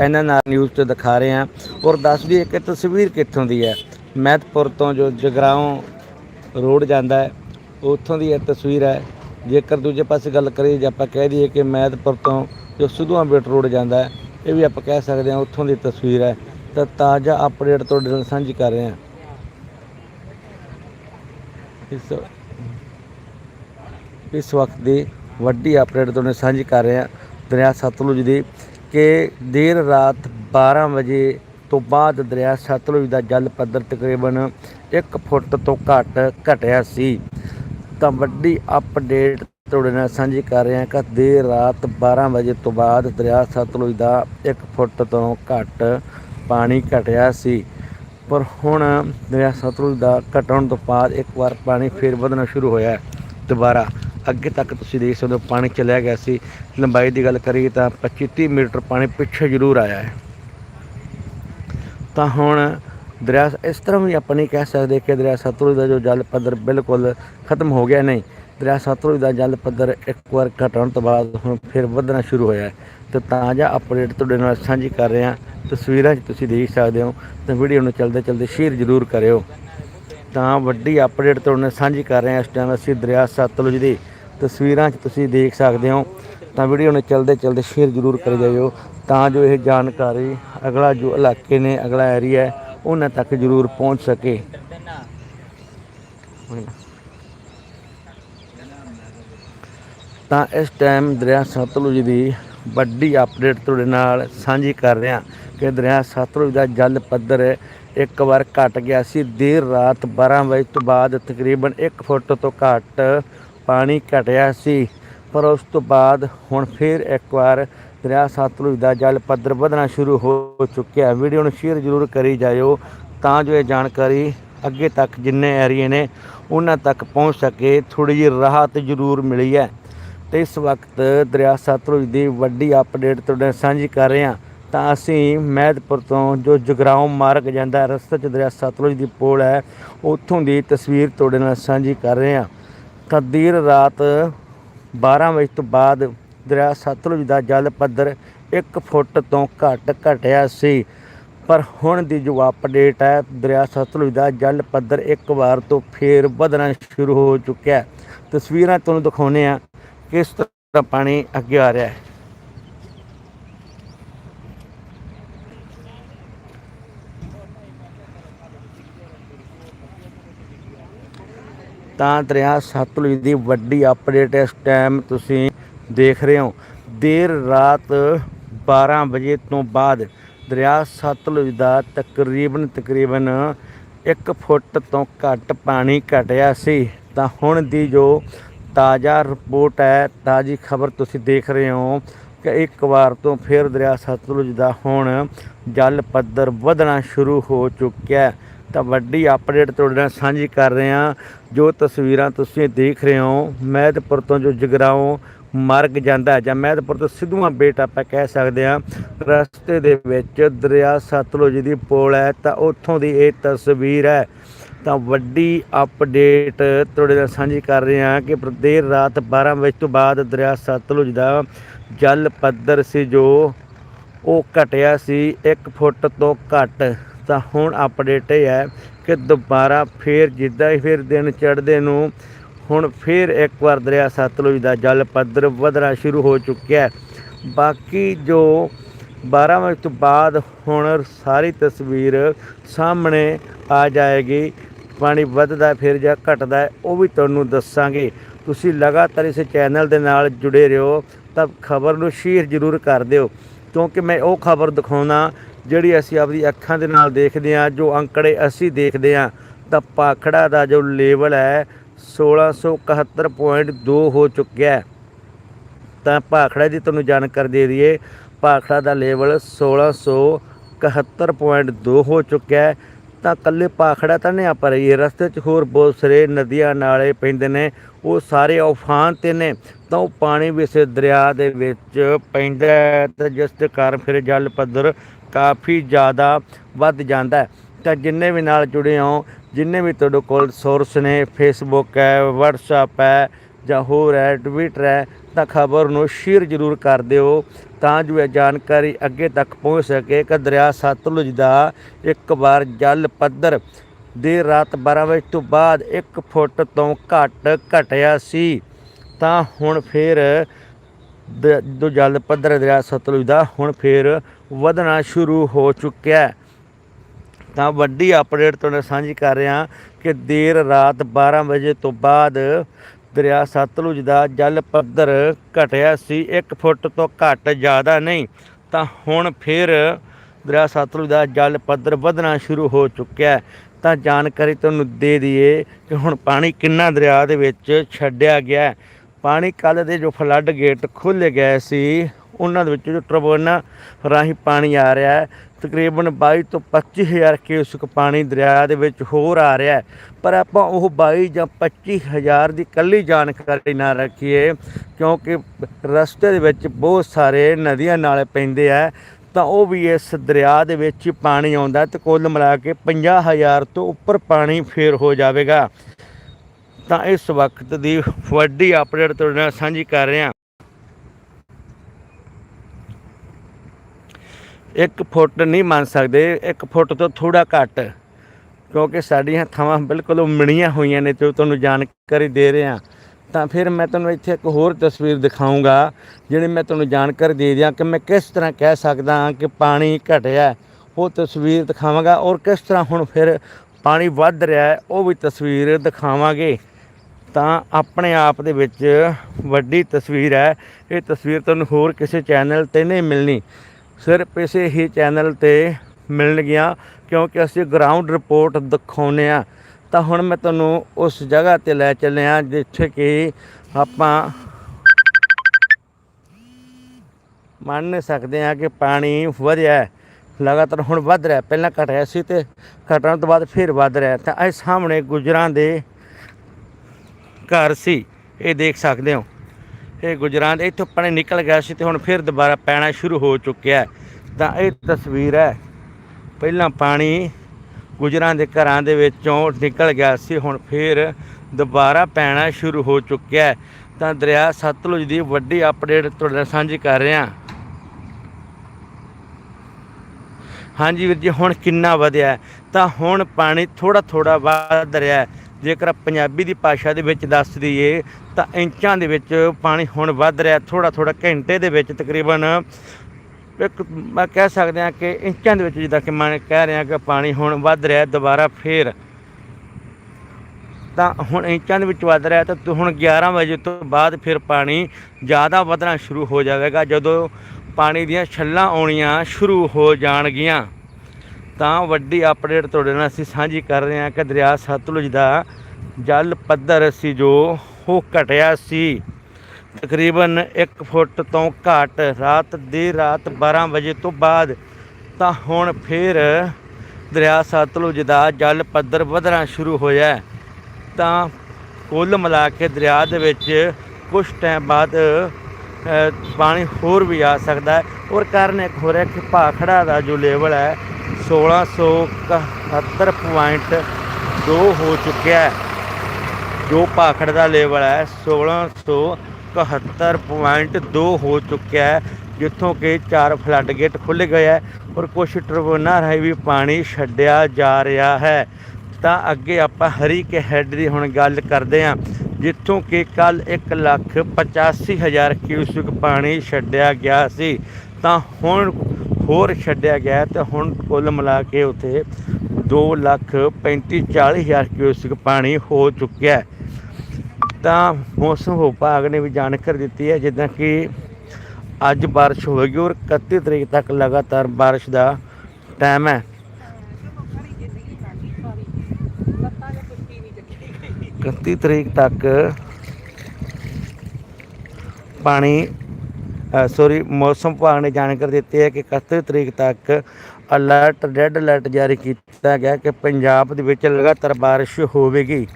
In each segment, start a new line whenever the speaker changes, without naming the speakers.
NNR news ਤੇ ਦਿਖਾ ਰਹੇ ਹਾਂ ਔਰ ਦੱਸ ਦਈਏ ਕਿ ਤਸਵੀਰ ਕਿੱਥੋਂ ਦੀ ਹੈ? ਮਹਿਤਪੁਰ ਤੋਂ ਜੋ ਜਗਰਾਓਂ ਰੋਡ ਜਾਂਦਾ ਹੈ, ਉੱਥੋਂ ਦੀ ਇਹ ਤਸਵੀਰ ਹੈ। ਜੇਕਰ ਦੂਜੇ ਪਾਸੇ ਗੱਲ ਕਰੀਏ ਜੇ ਆਪਾਂ ਕਹਿ ਦਈਏ ਕਿ ਮਹਿਤਪੁਰ ਤੋਂ ਜੋ ਸਿੱਧੂਆਂ ਬੇਟ ਰੋਡ ਜਾਂਦਾ ਹੈ, ਇਹ ਵੀ ਆਪਾਂ ਕਹਿ ਸਕਦੇ ਹਾਂ ਉੱਥੋਂ ਦੀ ਤਸਵੀਰ ਹੈ। ਤਾਂ ਤਾਜ਼ਾ ਅਪਡੇਟ ਤੁਹਾਡੇ ਨਾਲ ਸਾਂਝੀ ਕਰ ਰਹੇ ਹਾਂ। ਇਸ ਇਸ ਵਕਤ ਦੀ ਵੱਡੀ ਅਪਡੇਟ ਤੁਹਾਨੂੰ ਸਾਂਝੀ ਕਰ ਰਹੇ ਹਾਂ। ਦਰਿਆ ਸਤਲੁਜ ਦੀ ਕਿ ਦੇਰ ਰਾਤ 12 ਵਜੇ ਤੋਂ ਬਾਅਦ ਦਰਿਆ ਸਤਲੁਜ ਦਾ ਜਲ ਪੱਧਰ ਤਕਰੀਬਨ 1 ਫੁੱਟ ਤੋਂ ਘੱਟ ਘਟਿਆ ਸੀ। ਤਾਂ ਵੱਡੀ ਅਪਡੇਟ ਤੁਹਾਡੇ ਨਾਲ ਸਾਂਝੀ ਕਰ ਰਹੇ ਹਾਂ ਕਿ ਦੇਰ ਰਾਤ 12 ਵਜੇ ਤੋਂ ਬਾਅਦ ਦਰਿਆ ਸਤਲੁਜ ਦਾ 1 ਫੁੱਟ ਤੋਂ ਘੱਟ ਪਾਣੀ ਘਟਿਆ ਸੀ। ਪਰ ਹੁਣ ਦਰਿਆ ਸਤਲੁਜ ਦਾ ਘਟਣ ਤੋਂ ਬਾਅਦ ਇੱਕ ਵਾਰ ਪਾਣੀ ਫੇਰ ਵਧਣਾ ਸ਼ੁਰੂ ਹੋਇਆ ਦੁਬਾਰਾ ਅੱਗੇ ਤੱਕ ਤੁਸੀਂ ਦੇਖ ਸਕਦੇ ਹੋ ਪਾਣੀ ਚਲਿਆ ਗਿਆ ਸੀ। ਲੰਬਾਈ ਦੀ ਗੱਲ ਕਰੀਏ ਤਾਂ 25 30 ਮੀਟਰ ਪਾਣੀ ਪਿੱਛੇ ਜ਼ਰੂਰ ਆਇਆ ਹੈ। ਤਾਂ ਹੁਣ ਦਰਿਆ ਇਸ ਤਰ੍ਹਾਂ ਵੀ ਆਪਾਂ ਨਹੀਂ ਕਹਿ ਸਕਦੇ ਕਿ ਦਰਿਆ ਸਤਲੁਜ ਦਾ ਜੋ ਜਲ ਪੱਧਰ ਬਿਲਕੁਲ ਖਤਮ ਹੋ ਗਿਆ ਨਹੀਂ। ਦਰਿਆ ਸਤਲੁਜ ਦਾ ਜਲ ਪੱਧਰ ਇੱਕ ਵਾਰ ਘਟਣ ਤੋਂ ਬਾਅਦ ਹੁਣ ਫਿਰ ਵਧਣਾ ਸ਼ੁਰੂ ਹੋਇਆ ਹੈ। ਤੇ ਤਾਜ਼ਾ ਅਪਡੇਟ ਤੁਹਾਡੇ ਨਾਲ ਸਾਂਝੀ ਕਰ ਰਹੇ। ਹਾਂ ਤਸਵੀਰਾਂ 'ਚ ਤੁਸੀਂ ਦੇਖ ਸਕਦੇ ਹੋ। ਤਾਂ ਵੀਡੀਓ ਨੂੰ ਚਲਦੇ ਚਲਦੇ ਸ਼ੇਅਰ ਜ਼ਰੂਰ ਕਰਿਓ। ਤਾਂ ਵੱਡੀ ਅਪਡੇਟ ਤੁਹਾਡੇ ਨਾਲ ਸਾਂਝੀ ਕਰ ਰਹੇ। ਹਾਂ ਇਸ ਟਾਈਮ ਅਸੀਂ ਦਰਿਆ ਸਤਲੁਜ ਦੀ ਤਸਵੀਰਾਂ 'ਚ ਤੁਸੀਂ ਦੇਖ ਸਕਦੇ ਹੋ, ਤਾਂ ਵੀਡੀਓ ਨੂੰ ਚਲਦੇ ਚਲਦੇ ਸ਼ੇਅਰ ਜ਼ਰੂਰ ਕਰ ਜਾਇਓ, ਤਾਂ ਜੋ ਇਹ ਜਾਣਕਾਰੀ ਅਗਲਾ ਜੋ ਇਲਾਕੇ ਨੇ, ਅਗਲਾ ਏਰੀਆ ਹੈ, ਉਹਨਾਂ ਤੱਕ ਜ਼ਰੂਰ ਪਹੁੰਚ ਸਕੇ। ਤਾਂ ਇਸ ਟਾਈਮ ਦਰਿਆ ਸਤਲੁਜ ਦੀ ਵੱਡੀ ਅਪਡੇਟ ਤੁਹਾਡੇ ਨਾਲ ਸਾਂਝੀ ਕਰ ਰਿਹਾ ਕਿ ਦਰਿਆ ਸਤਲੁਜ ਦਾ ਜਲ ਪੱਧਰ ਇੱਕ ਵਾਰ ਘਟ ਗਿਆ ਸੀ। ਦੇਰ ਰਾਤ 12 ਵਜੇ ਤੋਂ ਬਾਅਦ ਤਕਰੀਬਨ 1 ਫੁੱਟ ਤੋਂ ਘੱਟ ਪਾਣੀ ਘਟਿਆ ਸੀ, ਪਰ ਉਸ ਤੋਂ ਬਾਅਦ ਹੁਣ ਫਿਰ ਇੱਕ ਵਾਰ ਦਰਿਆ ਸਤਲੁਜ ਦਾ ਜਲ ਪੱਧਰ ਵਧਣਾ ਸ਼ੁਰੂ ਹੋ ਚੁੱਕਿਆ ਵੀਡੀਓ ਨੂੰ ਸ਼ੇਅਰ ਜ਼ਰੂਰ ਕਰੀ ਜਾਇਓ ਤਾਂ ਜੋ ਇਹ ਜਾਣਕਾਰੀ ਅੱਗੇ ਤੱਕ ਜਿੰਨੇ ਏਰੀਏ ਨੇ, ਉਹਨਾਂ ਤੱਕ ਪਹੁੰਚ ਸਕੇ। ਥੋੜੀ ਜਿਹੀ ਰਾਹਤ ਜ਼ਰੂਰ ਮਿਲੀ ਹੈ। ਤੇ ਇਸ ਵਕਤ ਦਰਿਆ ਸਤਲੁਜ ਦੀ ਵੱਡੀ ਅਪਡੇਟ ਤੁਹਾਡੇ ਨਾਲ ਸਾਂਝੀ ਕਰ ਰਹੇ ਹਾਂ। ਤਾਂ ਅਸੀਂ ਮਹਿਦਪੁਰ ਤੋਂ ਜੋ ਜਗਰਾਉਂ ਮਾਰਗ ਜਾਂਦਾ ਰਸਤੇ 'ਚ ਦਰਿਆ ਸਤਲੁਜ ਦੀ ਪੋਲ ਹੈ, ਉੱਥੋਂ ਦੀ ਤਸਵੀਰ ਤੁਹਾਡੇ ਨਾਲ ਸਾਂਝੀ ਕਰ ਰਹੇ ਹਾਂ। ਤਾਂ ਦੇਰ ਰਾਤ 12 ਵਜੇ ਤੋਂ ਬਾਅਦ ਦਰਿਆ ਸਤਲੁਜ ਦਾ ਜਲ ਪੱਧਰ 1 ਫੁੱਟ ਤੋਂ ਘੱਟ ਘਟਿਆ ਸੀ। ਪਰ ਹੁਣ ਦੀ ਜੋ ਅਪਡੇਟ ਹੈ, ਦਰਿਆ ਸਤਲੁਜ ਦਾ ਜਲ ਪੱਧਰ ਇੱਕ ਵਾਰ ਤੋਂ ਫੇਰ ਵਧਣਾ ਸ਼ੁਰੂ ਹੋ ਚੁੱਕਿਆ ਤਸਵੀਰਾਂ ਤੁਹਾਨੂੰ ਦਿਖਾਉਂਦੇ ਆ ਕਿਸ ਤਰ੍ਹਾਂ ਪਾਣੀ ਅੱਗੇ ਆ ਰਿਹਾ ਹੈ। ਤਾਂ ਦਰਿਆ ਸਤਲੁਜ ਦੀ ਵੱਡੀ ਅਪਡੇਟ ਇਸ ਟਾਈਮ ਤੁਸੀਂ ਦੇਖ ਰਹੇ ਹੋ। ਦੇਰ ਰਾਤ 12 ਵਜੇ ਤੋਂ ਬਾਅਦ ਦਰਿਆ ਸਤਲੁਜ ਦਾ ਤਕਰੀਬਨ ਤਕਰੀਬਨ 1 ਫੁੱਟ ਤੋਂ ਘੱਟ ਪਾਣੀ ਘਟਿਆ ਸੀ। ਤਾਂ ਹੁਣ ਦੀ ਜੋ ਤਾਜ਼ਾ ਰਿਪੋਰਟ ਹੈ, ਤਾਜ਼ੀ ਖਬਰ ਤੁਸੀਂ ਦੇਖ ਰਹੇ ਹੋ ਕਿ ਇੱਕ ਵਾਰ ਤੋਂ ਫਿਰ ਦਰਿਆ ਸਤਲੁਜ ਦਾ ਹੁਣ ਜਲ ਪੱਧਰ ਵਧਣਾ ਸ਼ੁਰੂ ਹੋ ਚੁੱਕਿਆ ਹੈ। ਤਾਂ ਵੱਡੀ ਅਪਡੇਟ ਤੁਹਾਡੇ ਨਾਲ ਸਾਂਝੀ ਕਰ ਰਹੇ ਹਾਂ। ਜੋ ਤਸਵੀਰਾਂ ਤੁਸੀਂ ਦੇਖ ਰਹੇ ਹੋ, ਮਹਿਦਪੁਰ ਤੋਂ ਜੋ ਜਗਰਾਓਂ ਮਾਰਗ ਜਾਂਦਾ ਜਾਂ ਮਹਿਦਪੁਰ ਤੋਂ ਸਿੱਧੂਆਂ ਬੇਟ ਆਪਾਂ ਕਹਿ ਸਕਦੇ ਹਾਂ, ਰਸਤੇ ਦੇ ਵਿੱਚ ਦਰਿਆ ਸਤਲੁਜ ਦੀ ਪੋਲ ਹੈ, ਤਾਂ ਉੱਥੋਂ ਦੀ ਇਹ ਤਸਵੀਰ ਹੈ। ਤਾਂ ਵੱਡੀ ਅਪਡੇਟ ਤੁਹਾਡੇ ਨਾਲ ਸਾਂਝੀ ਕਰ ਰਹੇ ਹਾਂ ਕਿ ਦੇਰ ਰਾਤ 12 ਵਜੇ ਤੋਂ ਬਾਅਦ ਦਰਿਆ ਸਤਲੁਜ ਦਾ ਜਲ ਪੱਧਰ ਸੀ ਜੋ ਉਹ ਘਟਿਆ ਸੀ 1 ਫੁੱਟ ਤੋਂ ਘੱਟ। ਤਾਂ ਹੁਣ ਅਪਡੇਟ ਇਹ ਹੈ ਕਿ ਦੁਬਾਰਾ ਫੇਰ ਜਿੱਦਾਂ ਹੀ ਫਿਰ ਦਿਨ ਚੜ੍ਹਦੇ ਨੂੰ, ਹੁਣ ਫੇਰ ਇੱਕ ਵਾਰ ਦਰਿਆ ਸਤਲੁਜ ਦਾ ਜਲ ਪੱਧਰ ਵਧਣਾ ਸ਼ੁਰੂ ਹੋ ਚੁੱਕਿਆ ਹੈ। ਬਾਕੀ ਜੋ 12 ਵਜੇ ਤੋਂ ਬਾਅਦ ਹੁਣ ਸਾਰੀ ਤਸਵੀਰ ਸਾਹਮਣੇ ਆ ਜਾਏਗੀ, ਪਾਣੀ ਵੱਧਦਾ ਫਿਰ ਜਾਂ ਘਟਦਾ ਉਹ ਵੀ ਤੁਹਾਨੂੰ ਦੱਸਾਂਗੇ। ਤੁਸੀਂ ਲਗਾਤਾਰ ਇਸ ਚੈਨਲ ਦੇ ਨਾਲ ਜੁੜੇ ਰਹੋ, ਤਾਂ ਖਬਰ ਨੂੰ ਸ਼ੇਅਰ ਜ਼ਰੂਰ ਕਰ ਦਿਓ, ਕਿਉਂਕਿ ਮੈਂ ਉਹ ਖਬਰ ਦਿਖਾਉਣਾ ਜਿਹੜੀ ਅਸੀਂ ਆਪਣੀ ਅੱਖਾਂ ਦੇ ਨਾਲ ਦੇਖਦੇ ਹਾਂ, ਜੋ ਅੰਕੜੇ ਅਸੀਂ ਦੇਖਦੇ ਹਾਂ, ਤਾਂ ਪਾਖੜਾ ਦਾ ਜੋ ਲੈਵਲ ਹੈ 1671.2 ਹੋ ਚੁੱਕਿਆ ਹੈ। ਤਾਂ ਭਾਖੜਾ ਦੀ ਤੁਹਾਨੂੰ ਜਾਣਕਾਰੀ ਦੇ ਦਈਏ ਭਾਖੜਾ ਦਾ ਲੈਵਲ 1671.2 ਹੋ ਚੁੱਕਿਆ ਹੈ। ਤਾਂ ਕੱਲੇ ਭਾਖੜਾ ਤਾਂ ਨਹੀਂ ਆਪਾਂ ਰਹੀ ਰਸਤੇ 'ਚ ਹੋਰ ਬਹੁਤ ਸਾਰੇ ਨਦੀਆਂ ਨਾਲੇ ਪੈਂਦੇ ਨੇ, ਉਹ ਸਾਰੇ ਉਫਾਨ ਤੇ ਨੇ। ਤਾਂ ਉਹ ਪਾਣੀ ਵੀ ਇਸੇ ਦਰਿਆ ਦੇ ਵਿੱਚ ਪੈਂਦਾ ਹੈ, ਤੇ ਜਿਸ ਦੇ ਕਾਰਨ ਫਿਰ ਜਲ ਪੱਧਰ ਕਾਫੀ ਜ਼ਿਆਦਾ ਵੱਧ ਜਾਂਦਾ ਹੈ। ਤਾਂ ਜਿੰਨੇ ਵੀ ਨਾਲ ਜੁੜੇ ਹੋ, ਜਿੰਨੇ ਵੀ ਤੁਹਾਡੇ ਕੋਲ ਸੋਰਸ ਨੇ ਫੇਸਬੁੱਕ ਹੈ, WhatsApp ਹੈ ਜਾਂ ਹੋਰ ਹੈ ਟਵਿੱਟਰ ਹੈ, ਤਾਂ ਖਬਰ ਨੂੰ ਸ਼ੇਅਰ ਜ਼ਰੂਰ ਕਰ ਦਿਓ ਤਾਂ ਜੋ ਇਹ ਜਾਣਕਾਰੀ ਅੱਗੇ ਤੱਕ ਪਹੁੰਚ ਸਕੇ ਕਿ ਦਰਿਆ ਸਤਲੁਜ ਦਾ ਇੱਕ ਵਾਰ ਜਲ ਪੱਧਰ ਦੇ ਰਾਤ 12 ਵਜੇ ਤੋਂ ਬਾਅਦ 1 ਫੁੱਟ ਤੋਂ ਘੱਟ ਘਟਿਆ ਸੀ। ਤਾਂ ਹੁਣ ਫਿਰ ਜੋ ਜਲ ਪੱਧਰ ਦਰਿਆ ਸਤਲੁਜ ਦਾ, ਹੁਣ ਫਿਰ ਵਧਣਾ ਸ਼ੁਰੂ ਹੋ ਚੁੱਕਿਆ ਹੈ। ਤਾਂ ਵੱਡੀ ਅਪਡੇਟ ਤੁਹਾਡੇ ਸਾਂਝੀ ਕਰ ਰਿਹਾ ਕਿ ਦੇਰ ਰਾਤ 12 ਵਜੇ ਤੋਂ ਬਾਅਦ ਦਰਿਆ ਸਤਲੁਜ ਦਾ ਜਲ ਪੱਧਰ ਘਟਿਆ ਸੀ। 1 ਫੁੱਟ ਤੋਂ ਘੱਟ ਜ਼ਿਆਦਾ ਨਹੀਂ। ਤਾਂ ਹੁਣ ਫਿਰ ਦਰਿਆ ਸਤਲੁਜ ਦਾ ਜਲ ਪੱਧਰ ਵਧਣਾ ਸ਼ੁਰੂ ਹੋ ਚੁੱਕਿਆ ਹੈ। ਤਾਂ ਜਾਣਕਾਰੀ ਤੁਹਾਨੂੰ ਦੇ ਦਈਏ ਕਿ ਹੁਣ ਪਾਣੀ ਕਿੰਨਾ ਦਰਿਆ ਦੇ ਵਿੱਚ ਛੱਡਿਆ ਗਿਆ ਹੈ। ਪਾਣੀ ਕੱਲ ਦੇ ਜੋ ਫਲੱਡ ਗੇਟ ਖੋਲ੍ਹੇ ਗਏ ਸੀ, ਉਹਨਾਂ ਦੇ ਵਿੱਚ ਜੋ ਟਰਬੂਨਾ ਰਾਹੀਂ ਪਾਣੀ ਆ ਰਿਹਾ ਹੈ, ਤਕਰੀਬਨ 22 ਤੋਂ 25000 ਕਿਊਸਕ ਪਾਣੀ ਦਰਿਆ ਦੇ ਵਿੱਚ ਹੋਰ ਆ ਰਿਹਾ ਪਰ ਆਪਾਂ ਉਹ 22 ਜਾਂ 25000 ਦੀ ਕੱਲੀ ਜਾਣਕਾਰੀ ਨਾ ਰੱਖੀਏ, ਕਿਉਂਕਿ ਰਸਤੇ ਦੇ ਵਿੱਚ ਬਹੁਤ ਸਾਰੇ ਨਦੀਆਂ ਨਾਲੇ ਪੈਂਦੇ ਆ, ਤਾਂ ਉਹ ਵੀ ਇਸ ਦਰਿਆ ਦੇ ਵਿੱਚ ਹੀ ਪਾਣੀ ਆਉਂਦਾ ਤੇ ਕੁੱਲ ਮਿਲਾ ਕੇ 50000 ਤੋਂ ਉੱਪਰ ਪਾਣੀ ਫੇਰ ਹੋ ਜਾਵੇਗਾ। ਤਾਂ ਇਸ ਵਕਤ ਦੀ ਵੱਡੀ ਅਪਡੇਟ ਤੁਹਾਡੇ ਨਾਲ ਸਾਂਝੀ ਕਰ ਰਿਹਾ। ਇੱਕ ਫੁੱਟ ਨਹੀਂ ਮੰਨ ਸਕਦੇ, ਇੱਕ ਫੁੱਟ ਤੋਂ ਥੋੜਾ ਘੱਟ, ਕਿਉਂਕਿ ਸਾਡੀਆਂ ਥਾਵਾਂ ਬਿਲਕੁਲ ਉਮੜੀਆਂ ਹੋਈਆਂ ਨੇ ਤੇ ਉਹ ਤੁਹਾਨੂੰ ਜਾਣਕਾਰੀ ਦੇ ਰਿਹਾ। ਤਾਂ ਫਿਰ ਮੈਂ ਤੁਹਾਨੂੰ ਇੱਥੇ ਇੱਕ ਹੋਰ ਤਸਵੀਰ ਦਿਖਾਉਂਗਾ ਜਿਹੜੀ ਮੈਂ ਤੁਹਾਨੂੰ ਜਾਣਕਾਰੀ ਦੇ ਦਿਆਂ ਕਿ ਮੈਂ ਕਿਸ ਤਰ੍ਹਾਂ ਕਹਿ ਸਕਦਾ ਹਾਂ ਕਿ ਪਾਣੀ ਘਟਿਆ ਉਹ ਤਸਵੀਰ ਦਿਖਾਵਾਂਗਾ ਔਰ ਕਿਸ ਤਰ੍ਹਾਂ ਹੁਣ ਫਿਰ ਪਾਣੀ ਵੱਧ ਰਿਹਾ ਹੈ, ਉਹ ਵੀ ਤਸਵੀਰ ਦਿਖਾਵਾਂਗੇ। ਤਾਂ ਆਪਣੇ ਆਪ ਦੇ ਵਿੱਚ ਵੱਡੀ ਤਸਵੀਰ ਹੈ। ਇਹ ਤਸਵੀਰ ਤੁਹਾਨੂੰ ਹੋਰ ਕਿਸੇ ਚੈਨਲ ਤੇ ਨਹੀਂ ਮਿਲਣੀ। ਸਿਰਫ ਇਸੇ ਹੀ ਚੈਨਲ ਤੇ ਮਿਲਣਗੀਆਂ, ਕਿਉਂਕਿ ਅਸੀਂ ਗਰਾਊਂਡ ਰਿਪੋਰਟ ਦਿਖਾਉਂਦੇ ਆ ਤਾਂ ਹੁਣ ਮੈਂ ਤੁਹਾਨੂੰ ਉਸ ਜਗ੍ਹਾ ਤੇ ਲੈ ਚੱਲਿਆ ਜਿੱਥੇ ਕਿ ਆਪਾਂ ਮੰਨ ਸਕਦੇ ਹਾਂ ਕਿ ਪਾਣੀ ਵਧਿਆ ਲਗਾਤਾਰ ਹੁਣ ਵੱਧ ਰਿਹਾ ਪਹਿਲਾਂ ਘਟ ਰਿਹਾ ਸੀ ਤੇ ਘਟਣ ਤੋਂ ਬਾਅਦ ਫਿਰ ਵੱਧ ਰਿਹਾ ਤਾਂ ਇਹ ਸਾਹਮਣੇ ਗੁਜਰਾਂ ਦੇ ਘਰ ਸੀ, ਇਹ ਦੇਖ ਸਕਦੇ ਹੋ। ਇਹ ਗੁਜਰਾਂ ਦੇ ਇੱਥੋਂ ਪਾਣੀ ਨਿਕਲ ਗਿਆ ਸੀ ਤੇ ਹੁਣ ਫਿਰ ਦੁਬਾਰਾ ਪੈਣਾ ਸ਼ੁਰੂ ਹੋ ਚੁੱਕਿਆ ਤਾਂ ਇਹ ਤਸਵੀਰ ਹੈ, ਪਹਿਲਾਂ ਪਾਣੀ ਗੁਜਰਾਂ ਦੇ ਘਰਾਂ ਦੇ ਵਿੱਚੋਂ ਨਿਕਲ ਗਿਆ ਸੀ, ਹੁਣ ਫਿਰ ਦੁਬਾਰਾ ਪੈਣਾ ਸ਼ੁਰੂ ਹੋ ਚੁੱਕਿਆ ਤਾਂ ਦਰਿਆ ਸਤਲੁਜ ਦੀ ਵੱਡੀ ਅਪਡੇਟ ਤੁਹਾਡੇ ਨਾਲ ਸਾਂਝੀ ਕਰ ਰਿਹਾ ਹਾਂਜੀ ਵੀਰ ਜੀ, ਹੁਣ ਕਿੰਨਾ ਵਧਿਆ ਤਾਂ ਹੁਣ ਪਾਣੀ ਥੋੜਾ ਥੋੜਾ ਵੱਧ ਰਿਹਾ ਜੇਕਰ ਪੰਜਾਬੀ ਦੀ ਭਾਸ਼ਾ ਦੇ ਵਿੱਚ ਦੱਸ ਦਈਏ, ਤਾਂ ਇੰਚਾਂ ਦੇ ਵਿੱਚ ਪਾਣੀ ਹੁਣ ਵੱਧ ਰਿਹਾ ਥੋੜਾ ਥੋੜਾ ਘੰਟੇ ਦੇ ਵਿੱਚ ਤਕਰੀਬਨ ਇੱਕ ਮੈਂ ਕਹਿ ਸਕਦੇ ਹਾਂ ਕਿ ਇੰਚਾਂ ਦੇ ਵਿੱਚ ਜਿੱਦਾਂ ਕਿ ਮੈਂ ਕਹਿ ਰਿਹਾ ਕਿ ਪਾਣੀ ਹੁਣ ਵੱਧ ਰਿਹਾ, ਦੁਬਾਰਾ ਫੇਰ ਤਾਂ ਹੁਣ ਇੰਚਾਂ ਦੇ ਵਿੱਚ ਵੱਧ ਰਿਹਾ, ਤਾਂ ਹੁਣ 11 ਵਜੇ ਤੋਂ ਬਾਅਦ ਫਿਰ ਪਾਣੀ ਜ਼ਿਆਦਾ ਵਧਣਾ ਸ਼ੁਰੂ ਹੋ ਜਾਵੇਗਾ, ਜਦੋਂ ਪਾਣੀ ਦੀਆਂ ਛੱਲਾਂ ਆਉਣੀਆਂ ਸ਼ੁਰੂ ਹੋ ਜਾਣਗੀਆਂ। ਤਾਂ ਵੱਡੀ ਅਪਡੇਟ ਤੁਹਾਡੇ ਨਾਲ ਅਸੀਂ ਸਾਂਝੀ ਕਰ ਰਹੇ ਹਾਂ ਕਿ ਦਰਿਆ ਸਤਲੁਜ ਦਾ ਜਲ ਪੱਧਰ ਸੀ ਜੋ ਉਹ ਘਟਿਆ ਸੀ। ਤਕਰੀਬਨ 1 ਫੁੱਟ ਤੋਂ ਘੱਟ ਰਾਤ ਦੀ ਰਾਤ 12 ਵਜੇ ਤੋਂ ਬਾਅਦ ਤਾਂ ਹੁਣ ਫਿਰ ਦਰਿਆ ਸਤਲੁਜ ਦਾ ਜਲ ਪੱਧਰ ਵਧਣਾ ਸ਼ੁਰੂ ਹੋਇਆ ਤਾਂ ਕੁੱਲ ਮਿਲਾ ਕੇ ਦਰਿਆ ਦੇ ਵਿੱਚ ਕੁਝ ਟਾਈਮ ਬਾਅਦ ਪਾਣੀ ਹੋਰ ਵੀ ਆ ਸਕਦਾ ਹੈ। ਔਰ ਕਾਰਨ ਇੱਕ ਹੋ ਰਿਹਾ ਕਿ ਭਾਖੜਾ ਦਾ ਜੋ ਲੈਵਲ ਹੈ 1671.2 ਹੋ ਚੁੱਕਿਆ ਹੈ, ਜੋ ਭਾਖੜ ਦਾ ਲੈਵਲ ਹੈ 1671.2 ਹੋ ਚੁੱਕਿਆ ਹੈ, ਜਿੱਥੋਂ ਕਿ ਚਾਰ ਫਲੱਡ ਗੇਟ ਖੁੱਲ੍ਹ ਗਏ ਹੈ ਔਰ ਕੁਝ ਟਰਬੂਨਾ ਰਾਹੀਂ ਵੀ ਪਾਣੀ ਛੱਡਿਆ ਜਾ ਰਿਹਾ ਹੈ। ਤਾਂ ਅੱਗੇ ਆਪਾਂ ਹਰੀਕੇ ਹੈੱਡ ਦੀ ਹੁਣ ਗੱਲ ਕਰਦੇ ਹਾਂ, ਜਿੱਥੋਂ ਕਿ ਕੱਲ 1 ਲੱਖ 85 ਹਜ਼ਾਰ ਕਿਊਸਿਕ ਪਾਣੀ ਛੱਡਿਆ ਗਿਆ ਸੀ। ਤਾਂ ਹੁਣ ਹੋਰ ਛੱਡਿਆ ਗਿਆ ਹੈ ਤੇ ਹੁਣ ਕੁੱਲ ਮਿਲਾ ਕੇ ਉੱਥੇ 2 ਲੱਖ 35 40 ਹਜ਼ਾਰ ਕਿਊਸਿਕ ਪਾਣੀ ਹੋ ਚੁੱਕਿਆ ਤਾਂ ਮੌਸਮ ਵਿਭਾਗ ਨੇ ਵੀ ਜਾਣਕਾਰੀ ਦਿੱਤੀ ਹੈ, ਜਿੱਦਾਂ ਕਿ ਅੱਜ ਬਾਰਿਸ਼ ਹੋਵੇਗੀ ਔਰ 31 ਤਰੀਕ ਤੱਕ ਲਗਾਤਾਰ ਬਾਰਿਸ਼ ਦਾ ਟਾਈਮ ਹੈ। 31 ਤਰੀਕ ਤੱਕ ਪਾਣੀ ਸੌਰੀ ਮੌਸਮ ਵਿਭਾਗ ਨੇ ਜਾਣਕਾਰੀ ਦਿੱਤੀ ਹੈ ਕਿ 31 ਤਰੀਕ ਤੱਕ ਅਲਰਟ ਰੈੱਡ ਅਲਰਟ ਜਾਰੀ ਕੀਤਾ ਗਿਆ ਕਿ ਪੰਜਾਬ ਦੇ ਵਿੱਚ ਲਗਾਤਾਰ ਬਾਰਿਸ਼ ਹੋਵੇਗੀ।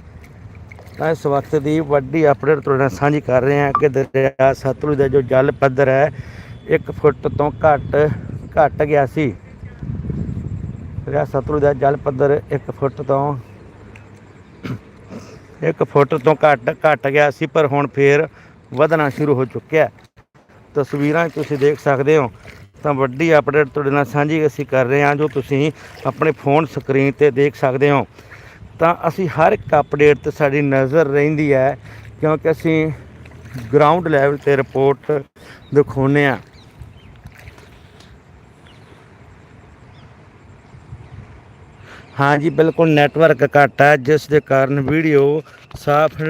ਤਾਂ ਇਸ ਵਕਤ ਦੀ ਵੱਡੀ ਅਪਡੇਟ ਤੁਹਾਡੇ ਨਾਲ ਸਾਂਝੀ ਕਰ ਰਹੇ ਹਾਂ ਕਿ ਦਰਿਆ ਸਤਲੁਜ ਦਾ ਜੋ ਜਲ ਪੱਧਰ ਹੈ 1 ਫੁੱਟ ਤੋਂ ਘੱਟ, ਘਟ ਗਿਆ ਸੀ। ਦਰਿਆ ਸਤਲੁਜ ਦਾ ਜਲ ਪੱਧਰ 1 ਫੁੱਟ ਤੋਂ 1 ਫੁੱਟ ਤੋਂ ਘੱਟ, ਘਟ ਗਿਆ ਸੀ, ਪਰ ਹੁਣ ਫੇਰ ਵਧਣਾ ਸ਼ੁਰੂ ਹੋ ਚੁੱਕਿਆ ਹੈ। ਤਸਵੀਰਾਂ ਤੁਸੀਂ ਦੇਖ ਸਕਦੇ ਹੋ। ਤਾਂ ਵੱਡੀ ਅਪਡੇਟ ਤੁਹਾਡੇ ਨਾਲ ਸਾਂਝੀ ਅਸੀਂ ਕਰ ਰਹੇ ਹਾਂ, ਜੋ ਤੁਸੀਂ ਆਪਣੇ ਫੋਨ ਸਕਰੀਨ ਤੇ ਦੇਖ ਸਕਦੇ ਹੋ। ਤਾਂ ਅਸੀਂ ਹਰ ਇੱਕ ਅਪਡੇਟ ਤੇ ਸਾਡੀ ਨਜ਼ਰ ਰਹਿੰਦੀ ਹੈ, ਕਿਉਂਕਿ ਅਸੀਂ ਗਰਾਊਂਡ ਲੈਵਲ ਤੇ ਰਿਪੋਰਟ ਦਿਖਾਉਂਦੇ ਹਾਂ। ਹਾਂਜੀ, ਬਿਲਕੁਲ ਨੈਟਵਰਕ ਘੱਟ ਹੈ, ਜਿਸ ਦੇ ਕਾਰਨ ਵੀਡੀਓ ਸਾਫ਼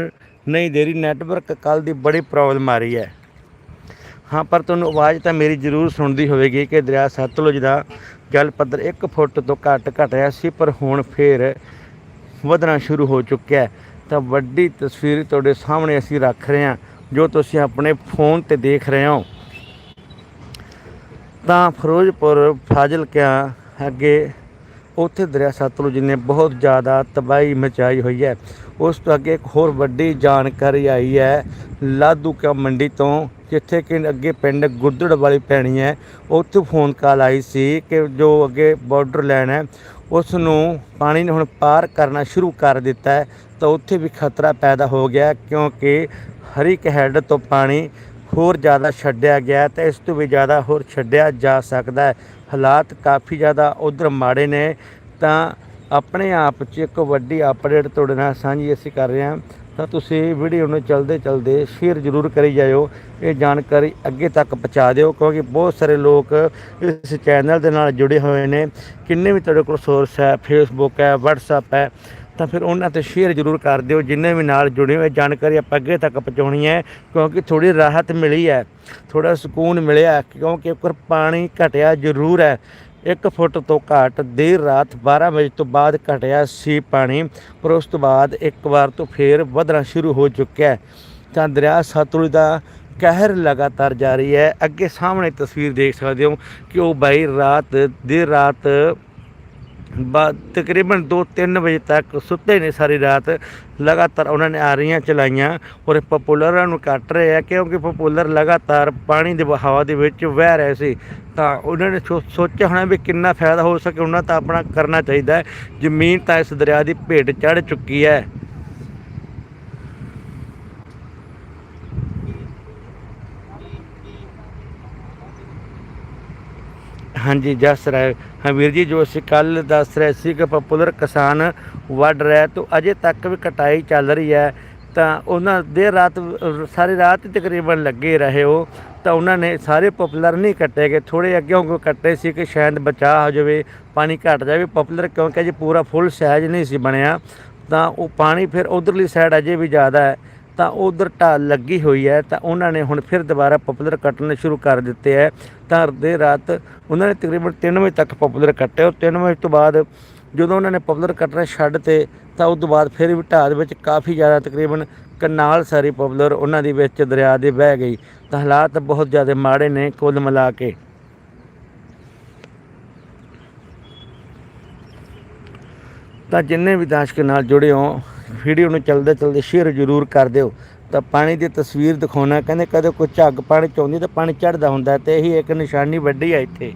ਨਹੀਂ ਦੇ ਰਹੀ। ਨੈਟਵਰਕ ਕੱਲ ਦੀ ਬੜੀ ਪ੍ਰੋਬਲਮ ਆ ਰਹੀ ਹੈ। ਹਾਂ, ਪਰ ਤੁਹਾਨੂੰ ਆਵਾਜ਼ ਤਾਂ ਮੇਰੀ ਜ਼ਰੂਰ ਸੁਣਦੀ ਹੋਵੇਗੀ ਕਿ ਦਰਿਆ ਸਤਲੁਜ ਦਾ ਜਲ ਪੱਧਰ 1 ਫੁੱਟ ਤੋਂ ਘੱਟ ਘਟਿਆ ਸੀ, ਪਰ ਹੁਣ ਫੇਰ ਵਧਣਾ ਸ਼ੁਰੂ ਹੋ ਚੁੱਕਿਆ ਹੈ। ਤਾਂ ਵੱਡੀ ਤਸਵੀਰ ਤੁਹਾਡੇ ਸਾਹਮਣੇ ਅਸੀਂ ਰੱਖ ਰਹੇ ਹਾਂ, ਜੋ ਤੁਸੀਂ ਆਪਣੇ ਫੋਨ ਤੇ ਦੇਖ ਰਹੇ ਹੋ। ਤਾਂ ਫਿਰੋਜ਼ਪੁਰ ਫਾਜ਼ਿਲਕਿਆਂ ਅੱਗੇ ਉੱਥੇ ਦਰਿਆ ਸਤਲੁਜ ਨੇ ਬਹੁਤ ਜ਼ਿਆਦਾ ਤਬਾਹੀ ਮਚਾਈ ਹੋਈ ਹੈ। ਉਸ ਤੋਂ ਅੱਗੇ ਇੱਕ ਹੋਰ ਵੱਡੀ ਜਾਣਕਾਰੀ ਆਈ ਹੈ ਲਾਧੂਕਾ ਮੰਡੀ ਤੋਂ ਜਿੱਥੇ ਕਿ ਅੱਗੇ ਪਿੰਡ ਗੁੱਦੜ ਵਾਲੀ ਪੈਣੀ ਹੈ, ਉੱਥੇ ਫੋਨ ਕਾਲ ਆਈ ਸੀ ਕਿ ਜੋ ਅੱਗੇ ਬਾਰਡਰ ਲਾਈਨ ਹੈ ਉਸ ਨੂੰ ਪਾਣੀ ਨੇ ਹੁਣ ਪਾਰ ਕਰਨਾ ਸ਼ੁਰੂ ਕਰ ਦਿੱਤਾ ਹੈ, ਤਾਂ ਉੱਥੇ ਵੀ ਖਤਰਾ ਪੈਦਾ ਹੋ ਗਿਆ ਕਿਉਂਕਿ ਹਰ ਇੱਕ ਹੈੱਡ ਤੋਂ ਪਾਣੀ ਹੋਰ ਜ਼ਿਆਦਾ ਛੱਡਿਆ ਗਿਆ ਤੇ ਇਸ ਤੋਂ ਵੀ ਜ਼ਿਆਦਾ ਹੋਰ ਛੱਡਿਆ ਜਾ ਸਕਦਾ ਹੈ। ਹਾਲਾਤ ਕਾਫੀ ਜ਼ਿਆਦਾ ਉਧਰ ਮਾੜੇ ਨੇ, ਤਾਂ ਆਪਣੇ ਆਪ 'ਚ ਇੱਕ ਵੱਡੀ ਅਪਡੇਟ ਤੁਹਾਡੇ ਨਾਲ ਸਾਂਝੀ ਅਸੀਂ ਕਰ ਰਹੇ ਹਾਂ। ਤਾਂ ਤੁਸੀਂ ਵੀਡੀਓ ਨੂੰ ਚਲਦੇ ਚਲਦੇ ਸ਼ੇਅਰ ਜ਼ਰੂਰ ਕਰੀ ਜਾਇਓ। ਇਹ ਜਾਣਕਾਰੀ ਅੱਗੇ ਤੱਕ ਪਹੁੰਚਾ ਦਿਓ, ਕਿਉਂਕਿ ਬਹੁਤ ਸਾਰੇ ਲੋਕ ਇਸ ਚੈਨਲ ਦੇ ਨਾਲ ਜੁੜੇ ਹੋਏ ਨੇ। ਕਿੰਨੇ ਵੀ ਤੁਹਾਡੇ ਕੋਲ ਸੋਰਸ ਹੈ ਫੇਸਬੁੱਕ ਹੈ, WhatsApp ਹੈ, ਤਾਂ ਫਿਰ ਉਹਨਾਂ ਤੇ ਸ਼ੇਅਰ ਜ਼ਰੂਰ ਕਰ ਦਿਓ, ਜਿੰਨੇ ਵੀ ਨਾਲ ਜੁੜੇ ਹੋਏ, ਜਾਣਕਾਰੀ ਆਪਾਂ ਅੱਗੇ ਤੱਕ ਪਹੁੰਚਾਉਣੀ ਹੈ, ਕਿਉਂਕਿ ਥੋੜੀ ਰਾਹਤ ਮਿਲੀ ਹੈ ਥੋੜਾ ਸਕੂਨ ਮਿਲਿਆ, ਕਿਉਂਕਿ ਉੱਪਰ ਪਾਣੀ ਘਟਿਆ ਜ਼ਰੂਰ ਹੈ। 1 ਫੁੱਟ ਤੋਂ ਘੱਟ ਦੇਰ ਰਾਤ 12 ਵਜੇ ਤੋਂ ਬਾਅਦ ਘਟਿਆ ਸੀ ਪਾਣੀ, ਪਰ ਉਸ ਤੋਂ ਬਾਅਦ ਇੱਕ ਵਾਰ ਤੋਂ ਫੇਰ ਵਧਣਾ ਸ਼ੁਰੂ ਹੋ ਚੁੱਕਿਆ ਹੈ। ਤਾਂ ਦਰਿਆ ਸਤਲੁਜ ਦਾ ਕਹਿਰ ਲਗਾਤਾਰ ਜਾਰੀ ਹੈ। ਅੱਗੇ ਸਾਹਮਣੇ ਤਸਵੀਰ ਦੇਖ ਸਕਦੇ ਹੋ ਕਿ ਉਹ ਬਾਈ ਰਾਤ, ਦੇਰ ਰਾਤ ਤਕਰੀਬਨ 2-3 ਵਜੇ ਤੱਕ ਸੁੱਤੇ ਨੇ ਸਾਰੀ ਰਾਤ। ਲਗਾਤਾਰ ਉਹਨਾਂ ਨੇ ਆ ਰਹੀਆਂ ਚਲਾਈਆਂ ਔਰ ਪਪੂਲਰਾਂ ਨੂੰ ਕੱਟ ਰਹੇ ਆ ਕਿਉਂਕਿ ਪਪੂਲਰ ਲਗਾਤਾਰ ਪਾਣੀ ਦੇ ਹਵਾ ਦੇ ਵਿੱਚ ਵਹਿ ਰਹੇ ਸੀ। ਤਾਂ ਉਹਨਾਂ ਨੇ ਸੋ- ਸੋਚਿਆ ਹੋਣਾ ਵੀ ਕਿੰਨਾ ਫਾਇਦਾ ਹੋ ਸਕੇ, ਉਹਨਾਂ ਤਾਂ ਆਪਣਾ ਕਰਨਾ ਚਾਹੀਦਾ ਹੈ। ਜ਼ਮੀਨ ਤਾਂ ਇਸ ਦਰਿਆ ਦੀ ਭੇਟ ਚੜ ਚੁੱਕੀ ਹੈ। ਹਾਂਜੀ, ਜਸ ਰਾਏ ਹਾਂ ਵੀਰ ਜੀ, ਜੋ ਅਸੀਂ ਕੱਲ ਦੱਸ ਰਹੇ ਸੀ ਕਿ ਪਪੂਲਰ ਕਿਸਾਨ ਵੱਢ ਰਿਹਾ ਤੋਂ ਅਜੇ ਤੱਕ ਵੀ ਕਟਾਈ ਚੱਲ ਰਹੀ ਹੈ, ਤਾਂ ਉਹਨਾਂ ਦੇਰ ਰਾਤ, ਸਾਰੀ ਰਾਤ ਤਕਰੀਬਨ ਲੱਗੇ ਰਹੇ ਉਹ, ਤਾਂ ਉਹਨਾਂ ਨੇ ਸਾਰੇ ਪਪੂਲਰ ਨਹੀਂ ਕੱਟੇ ਗਏ ਥੋੜੇ ਅੱਗੇ ਉਹ ਕੱਟੇ ਸੀ ਕਿ ਸ਼ਾਇਦ ਬਚਾਅ ਹੋ ਜਾਵੇ, ਪਾਣੀ ਘਟ ਜਾਵੇ ਪਪੂਲਰ ਕਿਉਂਕਿ ਅਜੇ ਪੂਰਾ ਫੁੱਲ ਸਹਿਜ ਨਹੀਂ ਸੀ ਬਣਿਆ, ਤਾਂ ਉਹ ਪਾਣੀ ਫਿਰ ਉਧਰਲੀ ਸਾਈਡ ਅਜੇ ਵੀ ਜ਼ਿਆਦਾ ਹੈ ਤਾਂ ਉਧਰ ਢਾਲ ਲੱਗੀ ਹੋਈ ਹੈ, ਤਾਂ ਉਹਨਾਂ ਨੇ ਹੁਣ ਫਿਰ ਦੁਬਾਰਾ ਪਪੂਲਰ ਕੱਟਣੇ ਸ਼ੁਰੂ ਕਰ ਦਿੱਤੇ ਹੈ। ਤਾਂ ਦੇ ਰਾਤ ਉਹਨਾਂ ਨੇ ਤਕਰੀਬਨ 3 ਵਜੇ ਤੱਕ ਪਪੂਲਰ ਕੱਟੇ ਉਹ 3 ਵਜੇ ਤੋਂ ਬਾਅਦ ਜਦੋਂ ਉਹਨਾਂ ਨੇ ਪਪੂਲਰ ਕੱਟਣਾ ਛੱਡ ਤੇ, ਤਾਂ ਉਸ ਤੋਂ ਬਾਅਦ ਫਿਰ ਵੀ ਢਾਹ ਦੇ ਵਿੱਚ ਕਾਫੀ ਜ਼ਿਆਦਾ ਤਕਰੀਬਨ ਕਨਾਲ ਸਾਰੀ ਪਪੂਲਰ ਉਹਨਾਂ ਦੀ ਵਿੱਚ ਦਰਿਆ ਦੇ ਵਹਿ ਗਈ। ਤਾਂ ਹਾਲਾਤ ਬਹੁਤ ਜ਼ਿਆਦਾ ਮਾੜੇ ਨੇ ਕੁੱਲ ਮਿਲਾ ਕੇ। ਤਾਂ ਜਿੰਨੇ ਵੀ ਦਰਸ਼ਕ ਨਾਲ ਜੁੜੇ ਹੋ ਵੀਡੀਓ ਨੂੰ ਚਲਦੇ ਚਲਦੇ ਸ਼ੇਅਰ ਜ਼ਰੂਰ ਕਰ ਦਿਓ। ਤਾਂ ਪਾਣੀ ਦੀ ਤਸਵੀਰ ਦਿਖਾਉਣਾ, ਕਹਿੰਦੇ ਕਦੇ ਕੋਈ ਝੱਗ ਪਾਣੀ ਚ ਆਉਂਦੀ ਤਾਂ ਪਾਣੀ ਚੜਦਾ ਹੁੰਦਾ ਤੇ ਇਹੀ ਇੱਕ ਨਿਸ਼ਾਨੀ ਵੱਡੀ ਹੈ ਇੱਥੇ।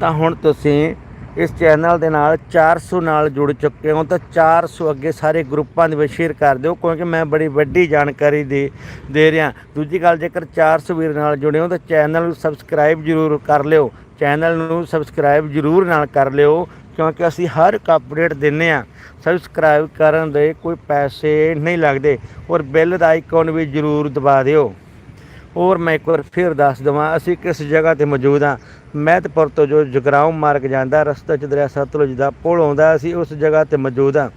ਤਾਂ ਹੁਣ ਤੁਸੀਂ ਇਸ ਚੈਨਲ ਦੇ ਨਾਲ 400 ਨਾਲ ਜੁੜ ਚੁੱਕੇ ਹੋ, ਤਾਂ 400 ਅੱਗੇ ਸਾਰੇ ਗਰੁੱਪਾਂ ਦੇ ਵਿੱਚ ਸ਼ੇਅਰ ਕਰ ਦਿਓ, ਕਿਉਂਕਿ ਮੈਂ ਬੜੀ ਵੱਡੀ ਜਾਣਕਾਰੀ ਦੇ ਦੇ ਰਿਹਾ। ਦੂਜੀ ਗੱਲ, ਜੇਕਰ 400 ਵੀਰ ਨਾਲ ਜੁੜੇ ਹੋ ਤਾਂ ਚੈਨਲ ਨੂੰ ਸਬਸਕ੍ਰਾਈਬ ਜ਼ਰੂਰ ਕਰ ਲਿਓ। ਚੈਨਲ ਨੂੰ ਸਬਸਕ੍ਰਾਈਬ ਜ਼ਰੂਰ ਨਾਲ ਕਰ ਲਿਓ। ਕਿਉਂਕਿ ਅਸੀਂ ਹਰ ਇੱਕ ਅਪਡੇਟ ਦਿੰਨੇ ਆ ਸਬਸਕ੍ਰਾਈਬ ਕਰਨ ਦੇ ਕੋਈ ਪੈਸੇ ਨਹੀਂ ਲੱਗਦੇ ਔਰ ਬੈਲ ਦਾ ਆਈਕਨ ਵੀ ਜ਼ਰੂਰ ਦਬਾ ਦਿਓ। ਔਰ ਮੈਂ ਇੱਕ ਵਾਰ ਫਿਰ ਦੱਸ ਦਵਾਂ, ਅਸੀਂ ਕਿਸ ਜਗ੍ਹਾ ਤੇ ਮੌਜੂਦ ਹਾਂ ਮਹਿਤਪੁਰ ਤੋਂ ਜੋ ਜਗਰਾਉਂ ਮਾਰਗ ਜਾਂਦਾ, ਰਸਤੇ 'ਚ ਦਰਿਆ ਸਤਲੁਜ ਦਾ ਪੁਲ ਆਉਂਦਾ, ਅਸੀਂ ਉਸ ਜਗ੍ਹਾ ਤੇ ਮੌਜੂਦ ਹਾਂ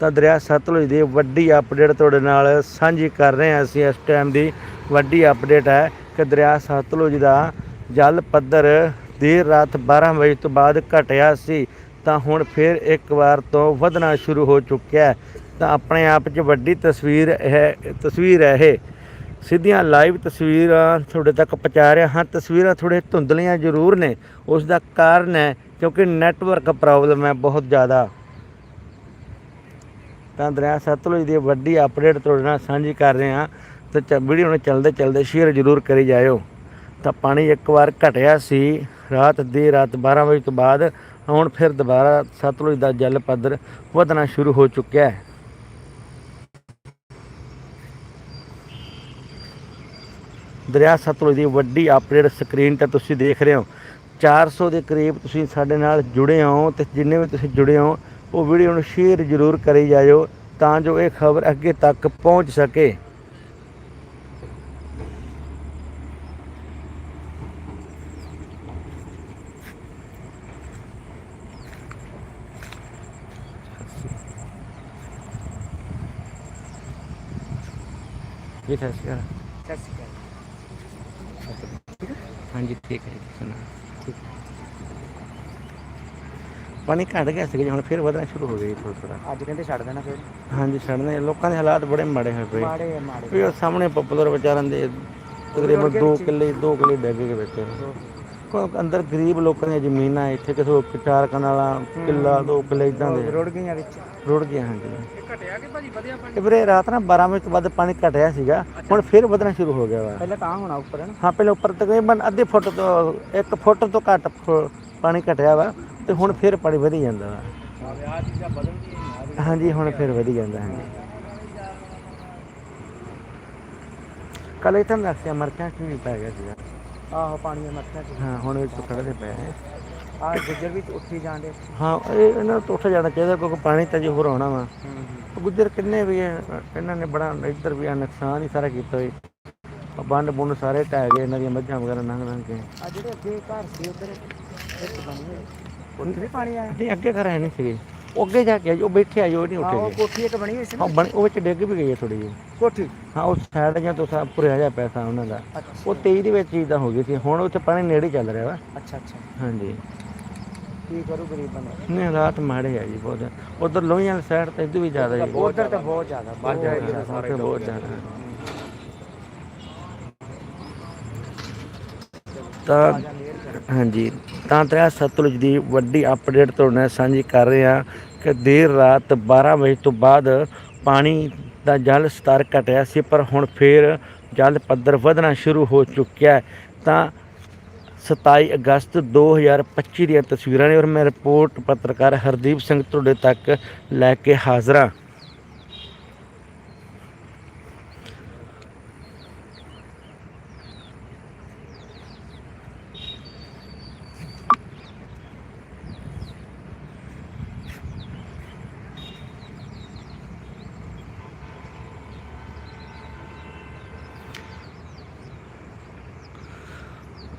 ਤਾਂ ਦਰਿਆ ਸਤਲੁਜ ਦੀ ਵੱਡੀ ਅਪਡੇਟ ਤੁਹਾਡੇ ਨਾਲ ਸਾਂਝੀ ਕਰ ਰਹੇ ਹਾਂ ਅਸੀਂ ਇਸ ਟਾਈਮ ਦੀ ਵੱਡੀ ਅਪਡੇਟ ਹੈ ਕਿ ਦਰਿਆ ਸਤਲੁਜ ਦਾ ਜਲ ਪੱਧਰ ਦੇਰ ਰਾਤ 12 ਵਜੇ ਤੋਂ ਬਾਅਦ ਘਟਿਆ ਸੀ। ਤਾਂ ਹੁਣ ਫਿਰ ਇੱਕ ਵਾਰ ਤੋਂ ਵਧਣਾ ਸ਼ੁਰੂ ਹੋ ਚੁੱਕਿਆ ਹੈ। ਤਾਂ ਆਪਣੇ ਆਪ 'ਚ ਵੱਡੀ ਤਸਵੀਰ ਹੈ ਤਸਵੀਰ ਹੈ ਇਹ। ਸਿੱਧੀਆਂ ਲਾਈਵ ਤਸਵੀਰਾਂ ਤੁਹਾਡੇ ਤੱਕ ਪਹੁੰਚਾ ਰਿਹਾ ਹਾਂ। ਤਸਵੀਰਾਂ ਥੋੜੇ ਧੁੰਦਲੀਆਂ ਜ਼ਰੂਰ ਨੇ। ਉਸ ਦਾ ਕਾਰਨ ਹੈ ਕਿਉਂਕਿ ਨੈਟਵਰਕ ਪ੍ਰੋਬਲਮ ਹੈ ਬਹੁਤ ਜ਼ਿਆਦਾ। ਤਾਂ ਦਰਿਆ ਸਤਲੁਜ ਦੀ ਵੱਡੀ ਅਪਡੇਟ ਤੁਹਾਡੇ ਨਾਲ ਸਾਂਝੀ ਕਰ ਰਹੇ ਹਾਂ। ਤੇ ਚ- ਵੀਡੀਓ ਨੂੰ ਚੱਲਦੇ ਚਲਦੇ ਸ਼ੇਅਰ ਜ਼ਰੂਰ ਕਰੀ ਜਾਇਓ। ਤਾਂ ਪਾਣੀ ਇੱਕ ਵਾਰ ਘਟਿਆ ਸੀ। ਰਾਤ ਦੀ ਰਾਤ 12 ਵਜੇ ਤੋਂ ਬਾਅਦ ਹੁਣ ਫਿਰ ਦੁਬਾਰਾ ਸਤਲੁਜ ਦਾ ਜਲ ਪੱਧਰ ਵਧਣਾ ਸ਼ੁਰੂ ਹੋ ਚੁੱਕਿਆ ਹੈ। ਦਰਿਆ ਸਤਲੁਜ ਦੀ ਵੱਡੀ ਅਪਡੇਟ ਸਕਰੀਨ ਤੇ ਤੁਸੀਂ ਦੇਖ ਰਹੇ ਹੋ। 400 ਦੇ ਕਰੀਬ ਤੁਸੀਂ ਸਾਡੇ ਨਾਲ ਜੁੜੇ ਹੋ ਤੇ ਜਿੰਨੇ ਵੀ ਤੁਸੀਂ ਜੁੜੇ ਹੋ, ਉਹ ਵੀਡੀਓ ਨੂੰ ਸ਼ੇਅਰ ਜ਼ਰੂਰ ਕਰੀ ਜਾਇਓ ਤਾਂ ਜੋ ਇਹ ਖਬਰ ਅੱਗੇ ਤੱਕ ਪਹੁੰਚ ਸਕੇ। ਜੀ ਸਤਿ ਸ਼੍ਰੀ ਅਕਾਲ।
ਸਤਿ ਸ਼੍ਰੀ ਅਕਾਲ।
ਹਾਂਜੀ ਠੀਕ ਹੈ ਜੀ ਸੁਣਾ ਠੀਕ ਪਾਣੀ ਘਟ ਗਿਆ ਸੀ ਹੁਣ ਫਿਰ ਵਧਣਾ ਸ਼ੁਰੂ ਹੋ ਗਿਆ ਥੋੜਾ ਥੋੜਾ
ਅੱਜ ਕਹਿੰਦੇ ਛੱਡ ਦੇਣਾ ਫਿਰ।
ਹਾਂਜੀ ਛੱਡਨੇ ਲੋਕਾਂ ਦੇ ਹਾਲਾਤ ਬੜੇ ਮਾੜੇ ਹੋਏ ਪਏ।
ਮਾੜੇ ਮਾੜੇ।
ਵੀ ਉਹ ਸਾਹਮਣੇ ਪਪੂਲਰ ਵਿਚਾਰਾਂ ਦੇ ਤਕਰੀਬਨ 2 ਕਿੱਲੇ 2 ਕਿੱਲੇ ਡੱਗ ਵਿੱਚ। ਕੋ ਅੰਦਰ ਗਰੀਬ ਲੋਕਾਂ ਦੀਆਂ ਜ਼ਮੀਨਾਂ ਇੱਥੇ ਕਿਸੇ ਚਾਰ ਕਨਾਲਾਂ ਕਿੱਲਾ 2 ਕਿੱਲੇ ਇਦਾਂ ਦੇ।
ਰੁੜ ਗਈਆਂ ਵਿੱਚ।
ਰੁੜ ਗਏ ਹਾਂਜੀ।
ਘਟਿਆ ਕਿ ਭਾਜੀ ਵਧਿਆ ਪਾਣੀ
ਇਹ ਵੀਰੇ ਰਾਤ ਨਾ 12 ਵਜੇ ਤੋਂ ਬਾਅਦ ਪਾਣੀ ਘਟਿਆ ਸੀਗਾ। ਹੁਣ ਫਿਰ ਵਧਣਾ ਸ਼ੁਰੂ ਹੋ ਗਿਆ ਵਾ।
ਪਹਿਲਾਂ ਤਾਂ ਹੋਣਾ ਉੱਪਰ ਹੈ ਨਾ?
ਹਾਂ ਪਹਿਲੇ ਉੱਪਰ ਤਕਰੀਬਨ ਅੱਧੇ ਫੁੱਟ ਤੋਂ 1 ਫੁੱਟ ਤੋਂ ਘੱਟ ਪਾਣੀ ਘਟਿਆ ਵਾ ਤੇ ਹੁਣ ਫਿਰ ਪਾਣੀ ਵਧੀ ਜਾਂਦਾ ਵਾ।
ਆ ਚੀਜ਼ਾਂ ਬਦਲਦੀਆਂ
ਹਾਂਜੀ ਹੁਣ ਫਿਰ ਵਧੀ ਜਾਂਦਾ ਹਾਂਜੀ। ਕੱਲ ਇਥੇ ਨਕਸ਼ਾ ਮਰਚਾਂ ਵੀ ਪੈ ਗਿਆ ਸੀਗਾ।
ਆਹੋ ਪਾਣੀ ਦੀਆਂ ਮੱਠੀਆਂ ਚ
ਹਾਂ ਹੁਣ ਵਿੱਚ ਖੜਦੇ ਪਏ
ਆ ਗੁੱਜਰ ਵੀ ਉੱਠੀ ਜਾਂਦੇ
ਹਾਂ ਇਹ ਇਹਨਾਂ ਤਾਂ ਉੱਠ ਜਾਣਾ ਚਾਹੀਦਾ ਕਿਉਂਕਿ ਪਾਣੀ ਤਾਂ ਜੀ ਹੋਰ ਆਉਣਾ ਵਾ। ਗੁੱਜਰ ਕਿੰਨੇ ਵੀ ਹੈ ਇਹਨਾਂ ਨੇ ਬੜਾ ਇੱਧਰ ਵੀ ਆ ਨੁਕਸਾਨ ਹੀ ਸਾਰਾ ਕੀਤਾ ਹੋਈ ਬੰਡ ਬੁੰਡ ਸਾਰੇ ਢਹਿ ਗਏ ਇਹਨਾਂ ਦੀਆਂ ਮੱਝਾਂ ਵਗੈਰਾ ਲੰਘ ਲੰਘ ਕੇ।
ਆ ਜਿਹੜੇ ਅੱਗੇ ਘਰ ਸੀ ਉਧਰ ਇੱਕ ਬਣੀ ਉੱਥੇ ਵੀ ਪਾਣੀ ਆਇਆ?
ਨਹੀਂ ਅੱਗੇ ਘਰ ਹੈ ਨਹੀਂ ਸੀਗੇ। ਉਹ ਅੱਗੇ ਜਾ ਕੇ ਉਹ ਬੈਠੇ ਉਹ ਨਹੀਂ
ਹਾਂ
ਉੱਠੇ ਗਏ
ਕੋਠੀ ਇੱਕ ਬਣੀ ਹੋਈ ਸੀ ਨਾ।
ਹਾਂ ਬਣ ਉਹ ਵਿੱਚ ਡਿੱਗ ਵੀ ਗਈ ਹੈ ਥੋੜੀ ਜਿਹੀ।
ਕੋਠੀ?
ਹਾਂ ਉਹ ਸਾਈਡ ਜਾਂ ਤੋਂ ਸਾ ਭੁਰਿਆ ਜਿਹਾ ਪੈਸਾ ਉਹਨਾਂ ਦਾ।
ਅੱਛਾ।
ਉਹ 23 ਦੇ ਵਿੱਚ ਹੀ ਤਾਂ ਹੋ ਗਈ ਸੀ। ਹੁਣ ਉੱਥੇ ਪਾਣੀ ਨੇੜੇ ਚੱਲ ਰਿਹਾ ਵਾ।
ਅੱਛਾ ਅੱਛਾ।
ਹਾਂਜੀ।
ਕੀ ਕਰੂ ਗਰੀਬ ਬੰਦਾ
ਨਹੀਂ ਰਾਤ ਮਾੜੇ ਆ ਜੀ ਬਹੁਤ। ਉਧਰ ਲੋਹੀਆਂ ਵਾਲੀ ਸਾਈਡ ਤੇ ਇਦੋਂ ਵੀ ਜ਼ਿਆਦਾ ਜੀ।
ਉਧਰ ਤਾਂ ਬਹੁਤ ਜ਼ਿਆਦਾ ਬਹੁਤ ਜ਼ਿਆਦਾ
ਉੱਥੇ ਬਹੁਤ ਜ਼ਿਆਦਾ। ਤਾਂ ਹਾਂਜੀ। ਤਾਂ ਦਰਿਆ ਸਤਲੁਜ ਦੀ ਵੱਡੀ ਅਪਡੇਟ ਤੁਹਾਡੇ ਨਾਲ ਸਾਂਝੀ ਕਰ ਰਹੇ। ਹਾਂ ਕਿ ਦੇਰ ਰਾਤ 12 ਵਜੇ ਤੋਂ ਬਾਅਦ ਪਾਣੀ ਦਾ ਜਲ ਸਤਰ ਘਟਿਆ ਸੀ, ਪਰ ਹੁਣ ਫੇਰ ਜਲ ਪੱਧਰ ਵਧਣਾ ਸ਼ੁਰੂ ਹੋ ਚੁੱਕਿਆ ਤਾਂ 27 ਅਗਸਤ 2025 ਦੀਆਂ ਤਸਵੀਰਾਂ ਨੇ ਔਰ ਮੈਂ ਰਿਪੋਰਟ ਪੱਤਰਕਾਰ ਹਰਦੀਪ ਸਿੰਘ ਤੁਹਾਡੇ ਤੱਕ ਲੈ ਕੇ ਹਾਜ਼ਰ ਹਾਂ।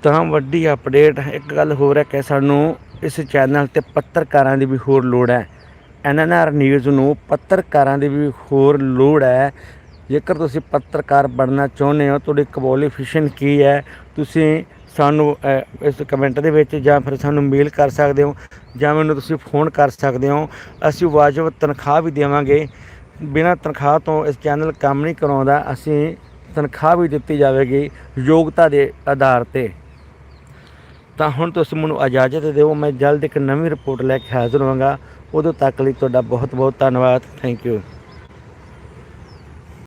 ਤਾਂ ਵੱਡੀ ਅਪਡੇਟ ਇੱਕ ਗੱਲ ਹੋਰ ਹੈ ਕਿ ਸਾਨੂੰ ਇਸ ਚੈਨਲ ਤੇ ਪੱਤਰਕਾਰਾਂ ਦੀ ਵੀ ਹੋਰ ਲੋੜ ਹੈ। ਐਨਐਨਆਰ ਨਿਊਜ਼ ਨੂੰ ਪੱਤਰਕਾਰਾਂ ਦੀ ਵੀ ਹੋਰ ਲੋੜ ਹੈ। ਜੇਕਰ ਤੁਸੀਂ ਪੱਤਰਕਾਰ ਬਣਨਾ ਚਾਹੁੰਦੇ ਹੋ, ਤੁਹਾਡੀ ਕੁਆਲੀਫਿਕੇਸ਼ਨ ਕੀ ਹੈ? ਤੁਸੀਂ ਸਾਨੂੰ ਇਸ ਕਮੈਂਟ ਦੇ ਵਿੱਚ ਜਾਂ ਫਿਰ ਸਾਨੂੰ ਮੇਲ ਕਰ ਸਕਦੇ ਹੋ, ਜਾਂ ਮੈਨੂੰ ਤੁਸੀਂ ਫੋਨ ਕਰ ਸਕਦੇ ਹੋ। ਅਸੀਂ ਵਾਜਬ ਤਨਖਾਹ ਵੀ ਦੇਵਾਂਗੇ। ਬਿਨਾਂ ਤਨਖਾਹ ਤੋਂ ਇਸ ਚੈਨਲ ਕੰਮ ਨਹੀਂ ਕਰਾਉਂਦਾ। ਅਸੀਂ ਤਨਖਾਹ ਵੀ ਦਿੱਤੀ ਜਾਵੇਗੀ ਯੋਗਤਾ ਦੇ ਆਧਾਰ ਤੇ। ਤਾਂ ਹੁਣ ਤੁਸੀਂ ਮੈਨੂੰ ਇਜਾਜ਼ਤ ਦਿਓ, ਮੈਂ ਜਲਦ ਇੱਕ ਨਵੀਂ ਰਿਪੋਰਟ ਲੈ ਕੇ ਹਾਜ਼ਰ ਹੋਵਾਂਗਾ। ਉਦੋਂ ਤੱਕ ਲਈ ਤੁਹਾਡਾ ਬਹੁਤ ਬਹੁਤ ਧੰਨਵਾਦ। Thank you